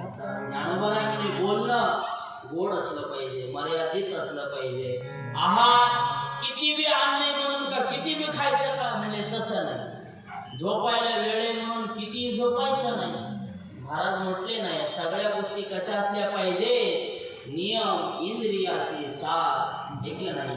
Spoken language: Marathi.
ज्ञानोबारांनी बोलणं गोड असलं पाहिजे मर्यादित असलं पाहिजे. आहार किती बी आणणे म्हणून का किती बी खायचं का म्हणजे तसं नाही. झोपायला वेळे म्हणून किती झोपायचं नाही. महाराज म्हटले नाही सगळ्या गोष्टी कशा असल्या पाहिजे? नियम इंद्रियाशी साथ ऐकलं नाही.